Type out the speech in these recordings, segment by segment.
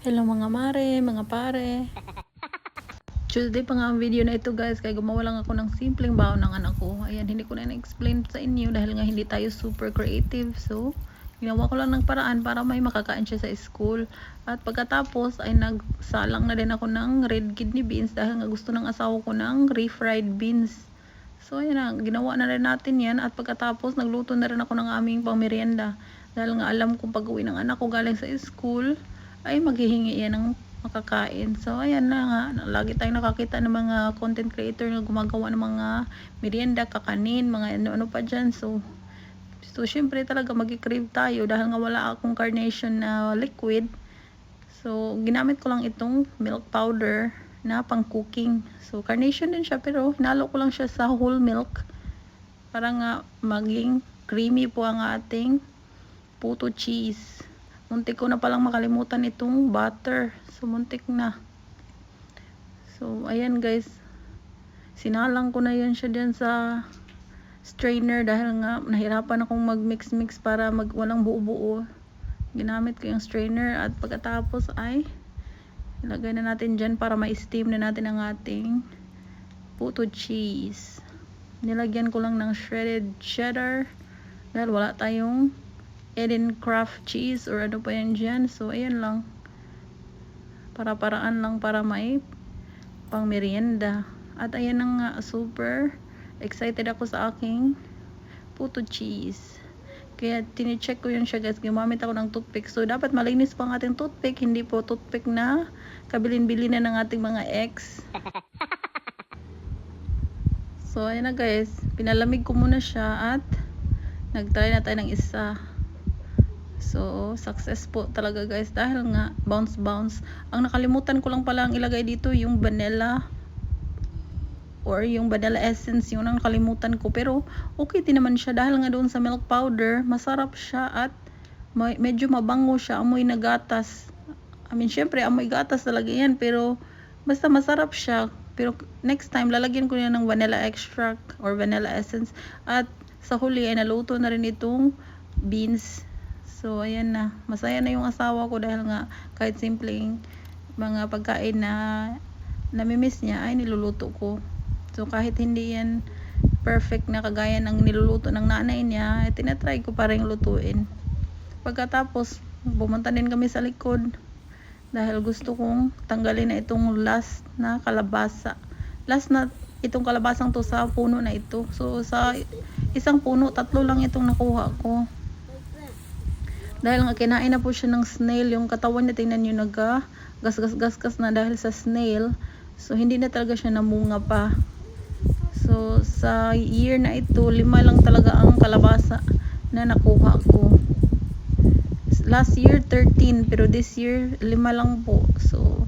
Hello mga mare, mga pare. Tuesday pa nga ang video na ito guys kaya gumawa lang ako ng simpleng baon ng anak ko. Ayan, hindi ko na na-explain sa inyo dahil nga hindi tayo super creative. So, ginawa ko lang ng paraan para may makakain siya sa school. At pagkatapos ay nagsalang na din ako ng red kidney beans dahil nga gusto ng asawa ko ng refried beans. So, ayan na, ginawa na rin natin yan. At pagkatapos, nagluto na rin ako ng aming pangmerienda. Dahil nga alam kong pag uwi ng anak ko galing sa school, ay maghihingi yan ng makakain. So, ayan na nga. Lagi tayong nakakita ng mga content creator na gumagawa ng mga merienda, kakanin, mga ano-ano pa dyan. So, so syempre talaga mag-crave tayo dahil nga wala akong carnation na liquid. So, ginamit ko lang itong milk powder na pang cooking. So, carnation din siya pero hinalo ko lang siya sa whole milk para nga maging creamy po ang ating puto cheese. Muntik ko na palang makalimutan itong butter. So, muntik na. So, ayan guys. Sinalang ko na yan siya dyan sa strainer dahil nga nahirapan akong mag-mix-mix para mag walang buo-buo. Ginamit ko yung strainer at pagkatapos ay ilagay na natin dyan para ma-steam na natin ang ating puto cheese. Nilagyan ko lang ng shredded cheddar dahil wala tayong Eden Craft cheese or ano pa yan dyan. So, ayan lang. Para-paraan lang para may pang merienda. At ayan na nga, super excited ako sa aking puto cheese. Kaya tinicheck ko yun siya guys. Gumamit ako ng toothpick. So, dapat malinis pa ang ating toothpick. Hindi po toothpick na kabilin-bili na ng ating mga ex. So, ayan na guys. Pinalamig ko muna siya at nagtry na tayo ng isa. So, success po talaga guys. Dahil nga bounce bounce. Ang nakalimutan ko lang pala ang ilagay dito yung vanilla or yung vanilla essence yung ang nakalimutan ko. Pero okay din naman siya. Dahil nga doon sa milk powder masarap siya at may, medyo mabango siya. Amoy na gatas. I mean syempre amoy gatas talaga yan pero basta masarap siya. Pero next time lalagyan ko yan ng vanilla extract or vanilla essence. At sa huli ay naluto na rin itong beans So, ayan na. Masaya na yung asawa ko dahil nga kahit simpleng mga pagkain na namimiss niya ay niluluto ko. So, kahit hindi yan perfect na kagaya ng niluluto ng nanay niya, ay tinatry ko pa rin lutuin. Pagkatapos, bumunta din kami sa likod dahil gusto kong tanggalin na itong last na kalabasa. Last na itong kalabasang to sa puno na ito. So, sa isang puno, tatlo lang itong nakuha ko. Dahil nga kinain na po siya ng snail, yung katawan niya tingnan niyo naga gas-gas-gas-gas na dahil sa snail. So hindi na talaga siya namunga pa. So sa year na ito, lima lang talaga ang kalabasa na nakuha ko. Last year 13, pero this year lima lang po. So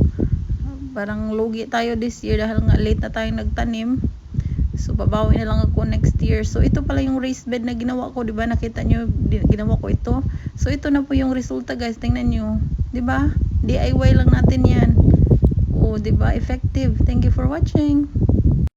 parang lugi tayo this year dahil nga late na tayong nagtanim. So, babawi na lang ako next year. So, ito pala yung raised bed na ginawa ko. Diba? Nakita nyo, ginawa ko ito. So, ito na po yung resulta guys. Tingnan nyo. Diba? DIY lang natin yan. Oh, diba? Effective. Thank you for watching.